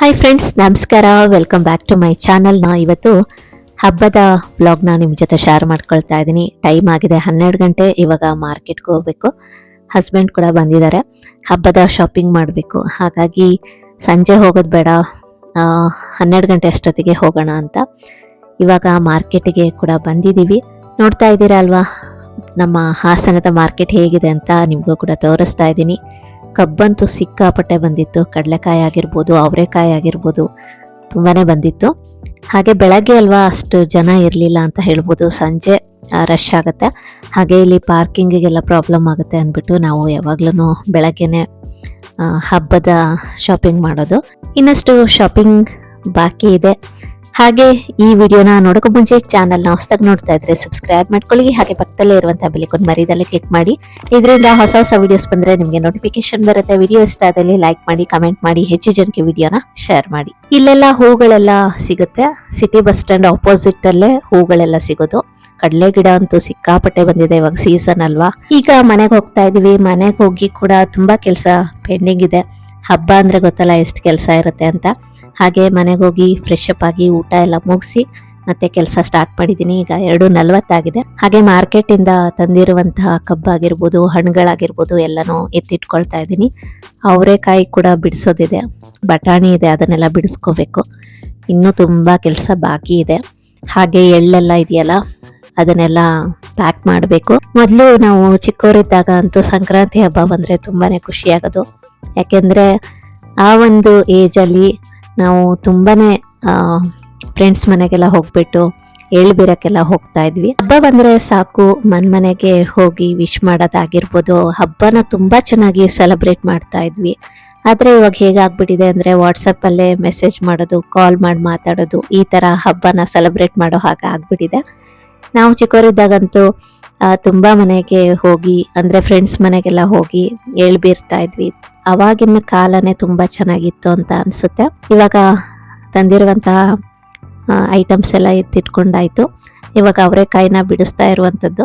Hi friends ನಮಸ್ಕಾರ. Welcome back to my channel ನಾ ಇವತ್ತು ಹಬ್ಬದ ವ್ಲಾಗ್ನ ನಿಮ್ಮ ಜೊತೆ ಶೇರ್ ಮಾಡ್ಕೊಳ್ತಾ ಇದ್ದೀನಿ. ಟೈಮ್ ಆಗಿದೆ ಹನ್ನೆರಡು ಗಂಟೆ, ಇವಾಗ ಮಾರ್ಕೆಟ್ಗೆ ಹೋಗಬೇಕು. ಹಸ್ಬೆಂಡ್ ಕೂಡ ಬಂದಿದ್ದಾರೆ. ಹಬ್ಬದ ಶಾಪಿಂಗ್ ಮಾಡಬೇಕು. ಹಾಗಾಗಿ ಸಂಜೆ ಹೋಗೋದು ಬೇಡ. ಹನ್ನೆರಡು ಗಂಟೆ ಅಷ್ಟೊತ್ತಿಗೆ ಹೋಗೋಣ ಅಂತ. ಇವಾಗ ಮಾರ್ಕೆಟಿಗೆ ಕೂಡ ಬಂದಿದ್ದೀವಿ. ನೋಡ್ತಾ ಇದ್ದೀರಾ ಅಲ್ವಾ? ನಮ್ಮ ಹಾಸನದ ಮಾರ್ಕೆಟ್ ಹೇಗಿದೆ ಅಂತ ನಿಮಗೂ ಕೂಡ ತೋರಿಸ್ತಾ ಇದ್ದೀನಿ. ಕಬ್ಬಂತೂ ಸಿಕ್ಕಾಪಟ್ಟೆ ಬಂದಿತ್ತು. ಕಡಲೆಕಾಯಿ ಆಗಿರ್ಬೋದು, ಅವರೆಕಾಯಿ ಆಗಿರ್ಬೋದು ತುಂಬಾ ಬಂದಿತ್ತು. ಹಾಗೆ ಬೆಳಗ್ಗೆ ಅಲ್ವಾ ಅಷ್ಟು ಜನ ಇರಲಿಲ್ಲ ಅಂತ ಹೇಳ್ಬೋದು. ಸಂಜೆ ರಶ್ ಆಗುತ್ತೆ. ಹಾಗೆ ಇಲ್ಲಿ ಪಾರ್ಕಿಂಗಿಗೆಲ್ಲ ಪ್ರಾಬ್ಲಮ್ ಆಗುತ್ತೆ ಅಂದ್ಬಿಟ್ಟು ನಾವು ಯಾವಾಗ್ಲೂ ಬೆಳಗ್ಗೆನೆ ಹಬ್ಬದ ಶಾಪಿಂಗ್ ಮಾಡೋದು. ಇನ್ನಷ್ಟು ಶಾಪಿಂಗ್ ಬಾಕಿ ಇದೆ. ಹಾಗೆ ಈ ವಿಡಿಯೋನ ನೋಡೋಕೆ ಮುಂಚೆ ಚಾನಲ್ನ ಹೊಸದಾಗಿ ನೋಡ್ತಾ ಇದ್ರೆ ಸಬ್ಸ್ಕ್ರೈಬ್ ಮಾಡ್ಕೊಳ್ಳಿ. ಹಾಗೆ ಪಕ್ಕದಲ್ಲೇ ಇರುವಂತಹ ಬೆಲಿಕೊಂಡು ಮರಿದಲ್ಲಿ ಕ್ಲಿಕ್ ಮಾಡಿ. ಇದರಿಂದ ಹೊಸ ಹೊಸ ವಿಡಿಯೋಸ್ ಬಂದ್ರೆ ನಿಮಗೆ ನೋಟಿಫಿಕೇಶನ್ ಬರುತ್ತೆ. ವಿಡಿಯೋ ಇಷ್ಟ ಆದಲ್ಲಿ ಲೈಕ್ ಮಾಡಿ ಕಮೆಂಟ್ ಮಾಡಿ, ಹೆಚ್ಚು ಜನಕ್ಕೆ ವಿಡಿಯೋನ ಶೇರ್ ಮಾಡಿ. ಇಲ್ಲೆಲ್ಲ ಹೂಗಳೆಲ್ಲ ಸಿಗುತ್ತೆ. ಸಿಟಿ ಬಸ್ ಸ್ಟ್ಯಾಂಡ್ ಆಪೋಸಿಟ್ ಅಲ್ಲೇ ಹೂಗಳೆಲ್ಲ ಸಿಗೋದು. ಕಡಲೆ ಗಿಡ ಅಂತೂ ಸಿಕ್ಕಾಪಟ್ಟೆ ಬಂದಿದೆ ಇವಾಗ ಸೀಸನ್ ಅಲ್ವಾ. ಈಗ ಮನೆಗೆ ಹೋಗ್ತಾ ಇದೀವಿ. ಮನೆಗೆ ಹೋಗಿ ಕೂಡ ತುಂಬಾ ಕೆಲಸ ಪೆಂಡಿಂಗ್ ಇದೆ. ಹಬ್ಬ ಅಂದ್ರೆ ಗೊತ್ತಲ್ಲ ಎಷ್ಟು ಕೆಲಸ ಇರುತ್ತೆ ಅಂತ. ಹಾಗೆ ಮನೆಗೆ ಹೋಗಿ ಫ್ರೆಶ್ ಅಪ್ ಆಗಿ ಊಟ ಎಲ್ಲ ಮುಗಿಸಿ ಮತ್ತೆ ಕೆಲಸ ಸ್ಟಾರ್ಟ್ ಮಾಡಿದ್ದೀನಿ ಈಗ ಎರಡು ನಲವತ್ತಾಗಿದೆ. ಹಾಗೆ ಮಾರ್ಕೆಟ್ ಇಂದ ತಂದಿರುವಂತಹ ಕಬ್ಬಾಗಿರ್ಬೋದು ಹಣ್ಣುಗಳಾಗಿರ್ಬೋದು ಎಲ್ಲನೂ ಎತ್ತಿಟ್ಕೊಳ್ತಾ ಇದ್ದೀನಿ. ಅವರೆಕಾಯಿ ಕೂಡ ಬಿಡಿಸೋದಿದೆ. ಬಟಾಣಿ ಇದೆ, ಅದನ್ನೆಲ್ಲ ಬಿಡಿಸ್ಕೋಬೇಕು. ಇನ್ನೂ ತುಂಬ ಕೆಲಸ ಬಾಕಿ ಇದೆ. ಹಾಗೆ ಎಳ್ಳೆಲ್ಲ ಇದೆಯಲ್ಲ, ಅದನ್ನೆಲ್ಲ ಪ್ಯಾಕ್ ಮಾಡಬೇಕು. ಮೊದಲು ನಾವು ಚಿಕ್ಕವರಿದ್ದಾಗ ಅಂತೂ ಸಂಕ್ರಾಂತಿ ಹಬ್ಬ ಬಂದರೆ ತುಂಬಾ ಖುಷಿಯಾಗೋದು. ಯಾಕೆಂದರೆ ಯಾಕೆಂದ್ರೆ ಆ ಒಂದು ಏಜಲ್ಲಿ ನಾವು ತುಂಬಾ ಫ್ರೆಂಡ್ಸ್ ಮನೆಗೆಲ್ಲ ಹೋಗ್ಬಿಟ್ಟು ಎಳ್ಳು ಬೀರಕ್ಕೆಲ್ಲ ಹೋಗ್ತಾ ಇದ್ವಿ. ಹಬ್ಬ ಬಂದರೆ ಸಾಕು, ಮನ್ ಮನೆಗೆ ಹೋಗಿ ವಿಶ್ ಮಾಡೋದಾಗಿರ್ಬೋದು. ಹಬ್ಬನ ತುಂಬ ಚೆನ್ನಾಗಿ ಸೆಲೆಬ್ರೇಟ್ ಮಾಡ್ತಾ ಇದ್ವಿ. ಆದರೆ ಇವಾಗ ಹೇಗಾಗ್ಬಿಟ್ಟಿದೆ ಅಂದರೆ ವಾಟ್ಸಪ್ಪಲ್ಲೇ ಮೆಸೇಜ್ ಮಾಡೋದು ಕಾಲ್ ಮಾಡಿ ಮಾತಾಡೋದು, ಈ ಥರ ಹಬ್ಬನ ಸೆಲೆಬ್ರೇಟ್ ಮಾಡೋ ಹಾಗೆ ಆಗ್ಬಿಟ್ಟಿದೆ. ನಾವು ಚಿಕ್ಕವರಿದ್ದಾಗಂತೂ ತುಂಬಾ ಮನೆಗೆ ಹೋಗಿ, ಅಂದ್ರೆ ಫ್ರೆಂಡ್ಸ್ ಮನೆಗೆಲ್ಲ ಹೋಗಿ ಹೇಳ್ಬಿರ್ತಾ ಇದ್ವಿ. ಅವಾಗಿನ ಕಾಲನೇ ತುಂಬಾ ಚೆನ್ನಾಗಿತ್ತು ಅಂತ ಅನ್ಸುತ್ತೆ. ಇವಾಗ ತಂದಿರುವಂತಹ ಐಟಮ್ಸ್ ಎಲ್ಲ ಎತ್ತಿಟ್ಕೊಂಡಾಯ್ತು. ಇವಾಗ ಅವರೆಕಾಯಿನ ಬಿಡಿಸ್ತಾ ಇರುವಂಥದ್ದು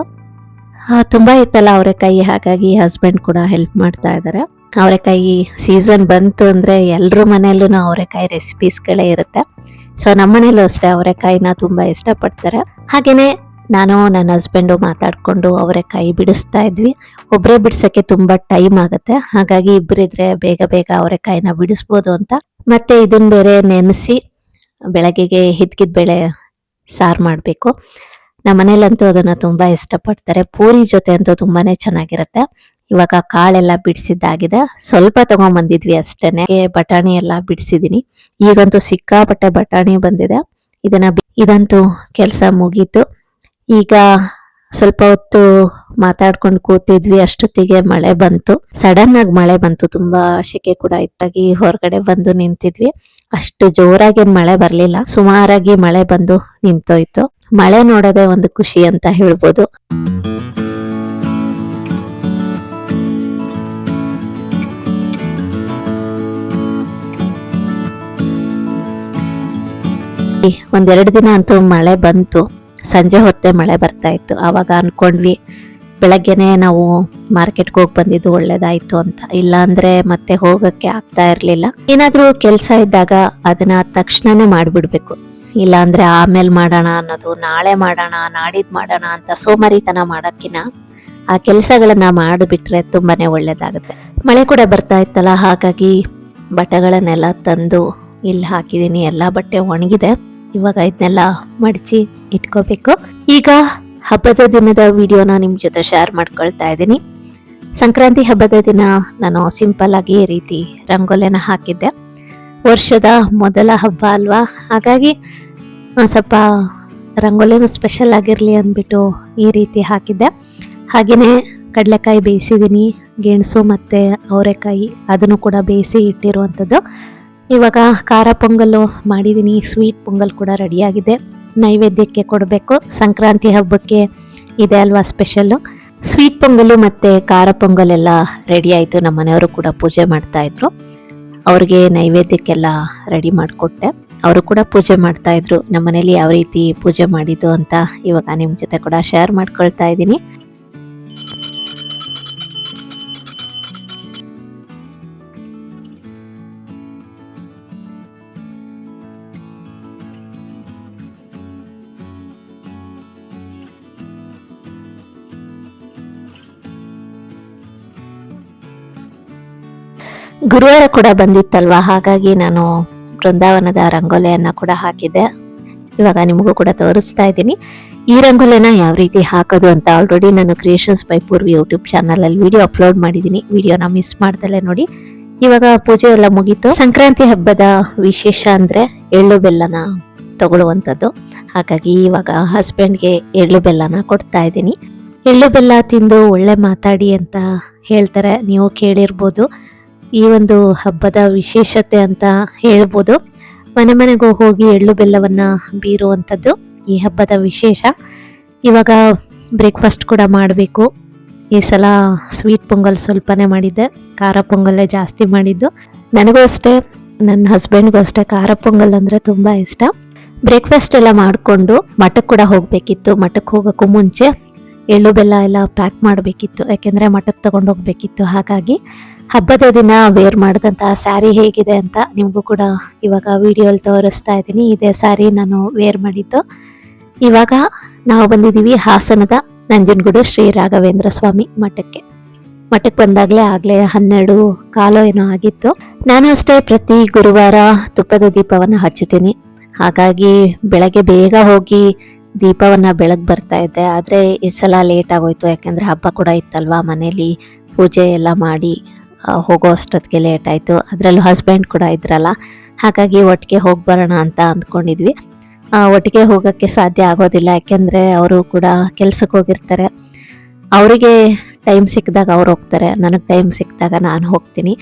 ತುಂಬ ಇತ್ತಲ್ಲ ಅವರೆಕಾಯಿ ಹಾಗಾಗಿ ಹಸ್ಬೆಂಡ್ ಕೂಡ ಹೆಲ್ಪ್ ಮಾಡ್ತಾ ಇದ್ದಾರೆ ಅವರೆಕಾಯಿ ಸೀಸನ್ ಬಂತು ಅಂದ್ರೆ ಎಲ್ಲರೂ ಮನೆಯಲ್ಲೂ ಅವರೆಕಾಯಿ ರೆಸಿಪೀಸ್ಗಳೇ ಇರುತ್ತೆ. ಸೊ ನಮ್ಮ ಮನೇಲೂ ಅಷ್ಟೇ ಅವರೆಕಾಯಿನ ತುಂಬಾ ಇಷ್ಟಪಡ್ತಾರೆ. ಹಾಗೇನೆ ನಾನು ನನ್ನ ಹಸ್ಬೆಂಡು ಮಾತಾಡಿಕೊಂಡು ಅವರೇ ಕೈ ಬಿಡಿಸ್ತಾ ಇದ್ವಿ. ಒಬ್ಬರೇ ಬಿಡ್ಸೋಕ್ಕೆ ತುಂಬ ಟೈಮ್ ಆಗುತ್ತೆ. ಹಾಗಾಗಿ ಇಬ್ಬರಿದ್ರೆ ಬೇಗ ಬೇಗ ಅವರೆಕಾಯಿನ ಬಿಡಿಸ್ಬೋದು ಅಂತ. ಮತ್ತೆ ಇದನ್ನು ಬೇರೆ ನೆನೆಸಿ ಬೆಳಗ್ಗೆಗೆ ಹಿದ್ಕಿದ ಬೇಳೆ ಸಾರು ಮಾಡಬೇಕು. ನಮ್ಮ ಮನೇಲಂತೂ ಅದನ್ನ ತುಂಬಾ ಇಷ್ಟಪಡ್ತಾರೆ. ಪೂರಿ ಜೊತೆ ಅಂತೂ ತುಂಬಾ ಚೆನ್ನಾಗಿರುತ್ತೆ. ಇವಾಗ ಕಾಳೆಲ್ಲ ಬಿಡಿಸಿದ್ದಾಗಿದೆ. ಸ್ವಲ್ಪ ತೊಗೊಂಬಂದಿದ್ವಿ ಅಷ್ಟೇನೆ. ಬಟಾಣಿ ಎಲ್ಲ ಬಿಡಿಸಿದ್ದೀನಿ ಈಗಂತೂ ಸಿಕ್ಕಾಪಟ್ಟೆ ಬಟಾಣಿ ಬಂದಿದೆ. ಇದನ್ನ ಇದಂತೂ ಕೆಲಸ ಮುಗೀತು. ಈಗ ಸ್ವಲ್ಪ ಹೊತ್ತು ಮಾತಾಡ್ಕೊಂಡು ಕೂತಿದ್ವಿ. ಅಷ್ಟೊತ್ತಿಗೆ ಮಳೆ ಬಂತು. ಸಡನ್ ಆಗಿ ಮಳೆ ಬಂತು. ತುಂಬಾ ಶೆಕೆ ಕೂಡ ಇತ್ತಾಗಿ ಹೊರಗಡೆ ಬಂದು ನಿಂತಿದ್ವಿ. ಅಷ್ಟು ಜೋರಾಗಿ ಮಳೆ ಬರ್ಲಿಲ್ಲ. ಸುಮಾರಾಗಿ ಮಳೆ ಬಂದು ನಿಂತೋಯ್ತು. ಮಳೆ ನೋಡೋದೇ ಒಂದು ಖುಷಿ ಅಂತ ಹೇಳ್ಬೋದು. ಒಂದೆರಡು ದಿನ ಅಂತೂ ಮಳೆ ಬಂತು. ಸಂಜೆ ಹೊತ್ತೆ ಮಳೆ ಬರ್ತಾ ಇತ್ತು. ಆವಾಗ ಅನ್ಕೊಂಡ್ವಿ, ಬೆಳಗ್ಗೆನೆ ನಾವು ಮಾರ್ಕೆಟ್ಗೆ ಹೋಗಿ ಬಂದಿದ್ದು ಒಳ್ಳೇದಾಯ್ತು ಅಂತ. ಇಲ್ಲಾಂದ್ರೆ ಮತ್ತೆ ಹೋಗಕ್ಕೆ ಆಗ್ತಾ ಇರಲಿಲ್ಲ. ಏನಾದರೂ ಕೆಲಸ ಇದ್ದಾಗ ಅದನ್ನ ತಕ್ಷಣನೇ ಮಾಡ್ಬಿಡ್ಬೇಕು. ಇಲ್ಲಾಂದ್ರೆ ಆಮೇಲೆ ಮಾಡೋಣ ಅನ್ನೋದು, ನಾಳೆ ಮಾಡೋಣ, ನಾಡಿದ್ ಮಾಡೋಣ ಅಂತ ಸೋಮಾರಿತನ ಮಾಡಕ್ಕಿನ ಆ ಕೆಲಸಗಳನ್ನ ಮಾಡಿಬಿಟ್ರೆ ತುಂಬಾನೇ ಒಳ್ಳೇದಾಗುತ್ತೆ. ಮಳೆ ಕೂಡ ಬರ್ತಾ ಇತ್ತಲ್ಲ, ಹಾಗಾಗಿ ಬಟ್ಟೆಗಳನ್ನೆಲ್ಲ ತಂದು ಇಲ್ಲಿ ಹಾಕಿದ್ದೀನಿ ಎಲ್ಲ ಬಟ್ಟೆ ಒಣಗಿದೆ. ಇವಾಗ ಇದನ್ನೆಲ್ಲ ಮಡಚಿ ಇಟ್ಕೋಬೇಕು. ಈಗ ಹಬ್ಬದ ದಿನದ ವಿಡಿಯೋನ ನಿಮ್ಮ ಜೊತೆ ಶೇರ್ ಮಾಡ್ಕೊಳ್ತಾ ಇದ್ದೀನಿ. ಸಂಕ್ರಾಂತಿ ಹಬ್ಬದ ದಿನ ನಾನು ಸಿಂಪಲ್ ಆಗಿ ಈ ರೀತಿ ರಂಗೋಲಿನ ಹಾಕಿದ್ದೆ. ವರ್ಷದ ಮೊದಲ ಹಬ್ಬ ಅಲ್ವಾ? ಹಾಗಾಗಿ ಸ್ವಲ್ಪ ರಂಗೋಲಿನ ಸ್ಪೆಷಲ್ ಆಗಿರಲಿ ಅಂದ್ಬಿಟ್ಟು ಈ ರೀತಿ ಹಾಕಿದ್ದೆ. ಹಾಗೆಯೇ ಕಡಲೆಕಾಯಿ ಬೇಯಿಸಿದ್ದೀನಿ, ಗೆಣಸು ಮತ್ತು ಅವರೆಕಾಯಿ ಅದನ್ನು ಕೂಡ ಬೇಯಿಸಿ ಇಟ್ಟಿರುವಂಥದ್ದು. ಇವಾಗ ಖಾರ ಪೊಂಗಲ್ಲು ಮಾಡಿದ್ದೀನಿ ಸ್ವೀಟ್ ಪೊಂಗಲ್ ಕೂಡ ರೆಡಿಯಾಗಿದೆ ನೈವೇದ್ಯಕ್ಕೆ ಕೊಡಬೇಕು. ಸಂಕ್ರಾಂತಿ ಹಬ್ಬಕ್ಕೆ ಇದೆ ಅಲ್ವಾ ಸ್ಪೆಷಲ್ಲು ಸ್ವೀಟ್ ಪೊಂಗಲ್ಲು ಮತ್ತು ಖಾರ ಪೊಂಗಲ್ ಎಲ್ಲ ರೆಡಿ ಆಯಿತು. ನಮ್ಮ ಮನೆಯವರು ಕೂಡ ಪೂಜೆ ಮಾಡ್ತಾಯಿದ್ರು ಅವ್ರಿಗೆ ನೈವೇದ್ಯಕ್ಕೆಲ್ಲ ರೆಡಿ ಮಾಡಿಕೊಟ್ಟೆ. ಅವರು ಕೂಡ ಪೂಜೆ ಮಾಡ್ತಾಯಿದ್ರು ನಮ್ಮ ಮನೇಲಿ ಯಾವ ರೀತಿ ಪೂಜೆ ಮಾಡಿದ್ದು ಅಂತ ಇವಾಗ ನಿಮ್ಮ ಜೊತೆ ಕೂಡ ಶೇರ್ ಮಾಡ್ಕೊಳ್ತಾ ಇದ್ದೀನಿ. ಗುರುವಾರ ಕೂಡ ಬಂದಿತ್ತಲ್ವಾ? ಹಾಗಾಗಿ ನಾನು ಬೃಂದಾವನದ ರಂಗೋಲಿಯನ್ನ ಕೂಡ ಹಾಕಿದ್ದೆ. ಇವಾಗ ನಿಮಗೂ ಕೂಡ ತೋರಿಸ್ತಾ ಇದ್ದೀನಿ. ಈ ರಂಗೋಲಿನ ಯಾವ ರೀತಿ ಹಾಕೋದು ಅಂತ ಆಲ್ರೆಡಿ ನಾನು ಕ್ರಿಯೇಷನ್ಸ್ ಬೈ ಪೂರ್ವಿ ಯೂಟ್ಯೂಬ್ ಚಾನಲಲ್ಲಿ ವಿಡಿಯೋ ಅಪ್ಲೋಡ್ ಮಾಡಿದ್ದೀನಿ. ವಿಡಿಯೋನ ಮಿಸ್ ಮಾಡ್ದಲೇ ನೋಡಿ. ಇವಾಗ ಪೂಜೆ ಎಲ್ಲ ಮುಗೀತು. ಸಂಕ್ರಾಂತಿ ಹಬ್ಬದ ವಿಶೇಷ ಅಂದ್ರೆ ಎಳ್ಳು ಬೆಲ್ಲನ ತಗೊಳ್ಳುವಂಥದ್ದು. ಹಾಗಾಗಿ ಇವಾಗ ಹಸ್ಬೆಂಡ್ಗೆ ಎಳ್ಳು ಬೆಲ್ಲನ ಕೊಡ್ತಾ ಇದ್ದೀನಿ. ಎಳ್ಳು ಬೆಲ್ಲ ತಿಂದು ಒಳ್ಳೆ ಮಾತಾಡಿ ಅಂತ ಹೇಳ್ತಾರೆ. ನೀವು ಕೇಳಿರ್ಬೋದು. ಈ ಒಂದು ಹಬ್ಬದ ವಿಶೇಷತೆ ಅಂತ ಹೇಳ್ಬೋದು. ಮನೆ ಮನೆಗೂ ಹೋಗಿ ಎಳ್ಳು ಬೆಲ್ಲವನ್ನ ಬೀರುವಂಥದ್ದು ಈ ಹಬ್ಬದ ವಿಶೇಷ. ಇವಾಗ ಬ್ರೇಕ್ಫಾಸ್ಟ್ ಕೂಡ ಮಾಡಬೇಕು. ಈ ಸಲ ಸ್ವೀಟ್ ಪೊಂಗಲ್ ಸ್ವಲ್ಪನೇ ಮಾಡಿದ್ದೆ, ಖಾರ ಪೊಂಗಲ್ಲೇ ಜಾಸ್ತಿ ಮಾಡಿದ್ದು. ನನಗೂ ಅಷ್ಟೇ, ನನ್ನ ಹಸ್ಬೆಂಡ್ಗೂ ಅಷ್ಟೇ ಖಾರ ಪೊಂಗಲ್ ಅಂದರೆ ತುಂಬ ಇಷ್ಟ. ಬ್ರೇಕ್ಫಾಸ್ಟ್ ಎಲ್ಲ ಮಾಡಿಕೊಂಡು ಮಠಕ್ಕೆ ಕೂಡ ಹೋಗಬೇಕಿತ್ತು. ಮಠಕ್ಕೆ ಹೋಗೋಕ್ಕೂ ಮುಂಚೆ ಎಳ್ಳು ಬೆಲ್ಲ ಎಲ್ಲ ಪ್ಯಾಕ್ ಮಾಡಬೇಕಿತ್ತು, ಯಾಕೆಂದರೆ ಮಠಕ್ಕೆ ತೊಗೊಂಡು ಹೋಗಬೇಕಿತ್ತು. ಹಾಗಾಗಿ ಹಬ್ಬದ ದಿನ ವೇರ್ ಮಾಡಿದಂತಹ ಸ್ಯಾರಿ ಹೇಗಿದೆ ಅಂತ ನಿಮಗೂ ಕೂಡ ಇವಾಗ ವಿಡಿಯೋಲಿ ತೋರಿಸ್ತಾ ಇದ್ದೀನಿ. ಇದೇ ಸ್ಯಾರಿ ನಾನು ವೇರ್ ಮಾಡಿದ್ದು. ಇವಾಗ ನಾವು ಬಂದಿದ್ದೀವಿ ಹಾಸನದ ನಂಜನಗೂಡು ಶ್ರೀ ರಾಘವೇಂದ್ರ ಸ್ವಾಮಿ ಮಠಕ್ಕೆ. ಮಠಕ್ಕೆ ಬಂದಾಗಲೇ ಆಗಲೇ ಹನ್ನೆರಡು ಕಾಲು ಏನೋ ಆಗಿತ್ತು. ನಾನು ಅಷ್ಟೇ ಪ್ರತಿ ಗುರುವಾರ ತುಪ್ಪದ ದೀಪವನ್ನು ಹಚ್ಚುತ್ತೀನಿ. ಹಾಗಾಗಿ ಬೆಳಗ್ಗೆ ಬೇಗ ಹೋಗಿ ದೀಪವನ್ನ ಬೆಳಗ್ ಬರ್ತಾ ಇದ್ದೆ ಆದರೆ ಈ ಸಲ ಲೇಟ್ ಆಗೋಯ್ತು. ಯಾಕೆಂದರೆ ಹಬ್ಬ ಕೂಡ ಇತ್ತಲ್ವಾ ಮನೇಲಿ? ಪೂಜೆ ಎಲ್ಲ ಮಾಡಿ ಹೋಗೋ ಅಷ್ಟೊತ್ತಿಗೆ ಲೇಟ್ ಆಯಿತು. ಅದರಲ್ಲೂ ಹಸ್ಬೆಂಡ್ ಕೂಡ ಇದ್ರಲ್ಲ. ಹಾಗಾಗಿ ಒಟ್ಟಿಗೆ ಹೋಗಿ ಬರೋಣ ಅಂತ ಅಂದ್ಕೊಂಡಿದ್ವಿ. ಒಟ್ಟಿಗೆ ಹೋಗೋಕ್ಕೆ ಸಾಧ್ಯ ಆಗೋದಿಲ್ಲ. ಯಾಕೆಂದರೆ ಅವರು ಕೂಡ ಕೆಲ್ಸಕ್ಕೆ ಹೋಗಿರ್ತಾರೆ. ಅವರಿಗೆ ಟೈಮ್ ಸಿಕ್ಕಿದಾಗ ಅವ್ರು ಹೋಗ್ತಾರೆ. ನನಗೆ ಟೈಮ್ ಸಿಕ್ಕಿದಾಗ ನಾನು ಹೋಗ್ತೀನಿ.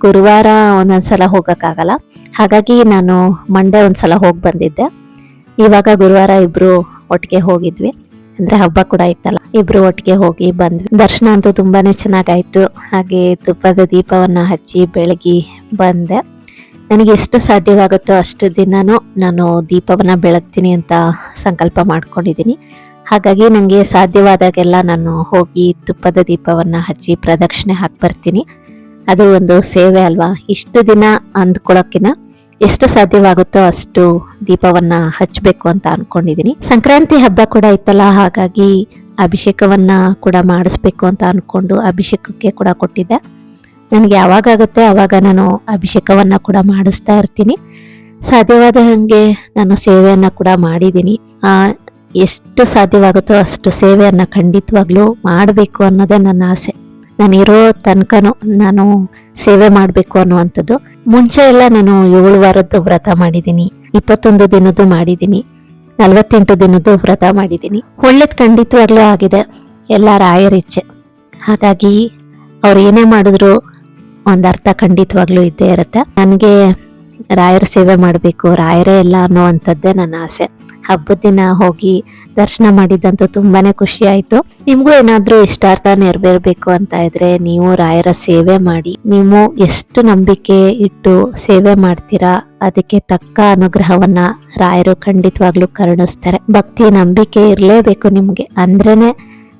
ಗುರುವಾರ ಒಂದೊಂದು ಸಲ ಹೋಗೋಕ್ಕಾಗಲ್ಲ. ಹಾಗಾಗಿ ನಾನು ಮಂಡೇ ಒಂದು ಸಲ ಹೋಗಿ ಬಂದಿದ್ದೆ. ಇವಾಗ ಗುರುವಾರ ಇಬ್ರು ಒಟ್ಟಿಗೆ ಹೋಗಿದ್ವಿ. ಅಂದ್ರೆ ಹಬ್ಬ ಕೂಡ ಇತ್ತಲ್ಲ. ಇಬ್ರು ಒಟ್ಟಿಗೆ ಹೋಗಿ ಬಂದ್ವಿ. ದರ್ಶನ ಅಂತೂ ತುಂಬಾನೇ ಚೆನ್ನಾಗಾಯ್ತು. ಹಾಗೆ ತುಪ್ಪದ ದೀಪವನ್ನ ಹಚ್ಚಿ ಬೆಳಗಿ ಬಂದೆ. ನನಗೆ ಎಷ್ಟು ಸಾಧ್ಯವಾಗುತ್ತೋ ಅಷ್ಟು ದಿನಾನು ನಾನು ದೀಪವನ್ನ ಬೆಳಗ್ತೀನಿ ಅಂತ ಸಂಕಲ್ಪ ಮಾಡ್ಕೊಂಡಿದ್ದೀನಿ. ಹಾಗಾಗಿ ನನಗೆ ಸಾಧ್ಯವಾದಾಗೆಲ್ಲ ನಾನು ಹೋಗಿ ತುಪ್ಪದ ದೀಪವನ್ನ ಹಚ್ಚಿ ಪ್ರದಕ್ಷಿಣೆ ಹಾಕಿ ಬರ್ತೀನಿ. ಅದು ಒಂದು ಸೇವೆ ಅಲ್ವಾ? ಇಷ್ಟು ದಿನ ಅಂದ್ಕೊಳ್ಳೋಕ್ಕಿನ ಎಷ್ಟು ಸಾಧ್ಯವಾಗುತ್ತೋ ಅಷ್ಟು ದೀಪವನ್ನ ಹಚ್ಚಬೇಕು ಅಂತ ಅನ್ಕೊಂಡಿದೀನಿ. ಸಂಕ್ರಾಂತಿ ಹಬ್ಬ ಕೂಡ ಇತ್ತಲ್ಲ, ಹಾಗಾಗಿ ಅಭಿಷೇಕವನ್ನ ಕೂಡ ಮಾಡಿಸ್ಬೇಕು ಅಂತ ಅನ್ಕೊಂಡು ಅಭಿಷೇಕಕ್ಕೆ ಕೂಡ ಕೊಟ್ಟಿದ್ದೆ. ನನಗೆ ಯಾವಾಗಾಗುತ್ತೆ ಅವಾಗ ನಾನು ಅಭಿಷೇಕವನ್ನ ಕೂಡ ಮಾಡಿಸ್ತಾ ಇರ್ತೀನಿ. ಸಾಧ್ಯವಾದ ಹಾಗೆ ನಾನು ಸೇವೆಯನ್ನ ಕೂಡ ಮಾಡಿದ್ದೀನಿ ಎಷ್ಟು ಸಾಧ್ಯವಾಗುತ್ತೋ ಅಷ್ಟು ಸೇವೆಯನ್ನ ಖಂಡಿತವಾಗ್ಲೂ ಮಾಡಬೇಕು ಅನ್ನೋದೇ ನನ್ನ ಆಸೆ. ನಾನಿರೋ ತನಕನೂ ನಾನು ಸೇವೆ ಮಾಡಬೇಕು ಅನ್ನುವಂಥದ್ದು. ಮುಂಚೆ ಎಲ್ಲ ನಾನು ಏಳು ವಾರದ್ದು ವ್ರತ ಮಾಡಿದ್ದೀನಿ. ಇಪ್ಪತ್ತೊಂದು ದಿನದ್ದು ಮಾಡಿದ್ದೀನಿ. ನಲವತ್ತೆಂಟು ದಿನದ್ದು ವ್ರತ ಮಾಡಿದ್ದೀನಿ. ಒಳ್ಳೇದು ಖಂಡಿತವಾಗ್ಲೂ ಆಗಿದೆ. ಎಲ್ಲ ರಾಯರ ಇಚ್ಛೆ. ಹಾಗಾಗಿ ಅವ್ರು ಏನೇ ಮಾಡಿದ್ರು ಒಂದು ಅರ್ಥ ಖಂಡಿತವಾಗ್ಲೂ ಇದ್ದೇ ಇರುತ್ತೆ. ನನಗೆ ರಾಯರ ಸೇವೆ ಮಾಡಬೇಕು, ರಾಯರೇ ಎಲ್ಲ ಅನ್ನೋವಂಥದ್ದೇ ನನ್ನ ಆಸೆ. ಹಬ್ಬದ ದಿನ ಹೋಗಿ ದರ್ಶನ ಮಾಡಿದ್ದಂತೂ ತುಂಬಾನೇ ಖುಷಿ ಆಯ್ತು. ನಿಮ್ಗೂ ಏನಾದ್ರೂ ಇಷ್ಟಾರ್ಥ ನೆರವೇರ್ಬೇಕು ಅಂತ ಇದ್ರೆ ನೀವು ರಾಯರ ಸೇವೆ ಮಾಡಿ. ನೀವು ಎಷ್ಟು ನಂಬಿಕೆ ಇಟ್ಟು ಸೇವೆ ಮಾಡ್ತೀರಾ, ಅದಕ್ಕೆ ತಕ್ಕ ಅನುಗ್ರಹವನ್ನ ರಾಯರು ಖಂಡಿತವಾಗ್ಲೂ ಕರುಣಿಸ್ತಾರೆ. ಭಕ್ತಿ, ನಂಬಿಕೆ ಇರಲೇಬೇಕು ನಿಮ್ಗೆ. ಅಂದ್ರೇನೆ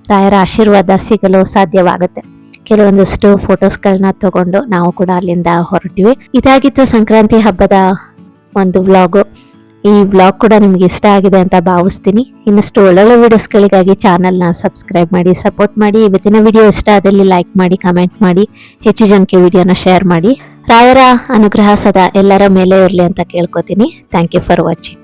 ರಾಯರ ಆಶೀರ್ವಾದ ಸಿಗಲು ಸಾಧ್ಯವಾಗುತ್ತೆ. ಕೆಲವೊಂದಷ್ಟು ಫೋಟೋಸ್ಗಳನ್ನ ತಗೊಂಡು ನಾವು ಕೂಡ ಅಲ್ಲಿಂದ ಹೊರಟಿವಿ. ಇದಾಗಿತ್ತು ಸಂಕ್ರಾಂತಿ ಹಬ್ಬದ ಒಂದು ವ್ಲಾಗು. ಈ ಬ್ಲಾಗ್ ಕೂಡ ನಿಮ್ಗೆ ಇಷ್ಟ ಆಗಿದೆ ಅಂತ ಭಾವಿಸ್ತೀನಿ. ಇನ್ನಷ್ಟು ಒಳ್ಳೊಳ್ಳೆ ವಿಡಿಯೋಸ್ಗಳಿಗಾಗಿ ಚಾನಲ್ನ ಸಬ್ಸ್ಕ್ರೈಬ್ ಮಾಡಿ ಸಪೋರ್ಟ್ ಮಾಡಿ. ಇವತ್ತಿನ ವಿಡಿಯೋ ಇಷ್ಟ ಆದಲ್ಲಿ ಲೈಕ್ ಮಾಡಿ ಕಮೆಂಟ್ ಮಾಡಿ. ಹೆಚ್ಚು ಜನಕ್ಕೆ ವಿಡಿಯೋನ ಶೇರ್ ಮಾಡಿ. ರಾಯರ ಅನುಗ್ರಹ ಸದಾ ಎಲ್ಲರ ಮೇಲೆ ಇರಲಿ ಅಂತ ಕೇಳ್ಕೊತೀನಿ. Thank you for watching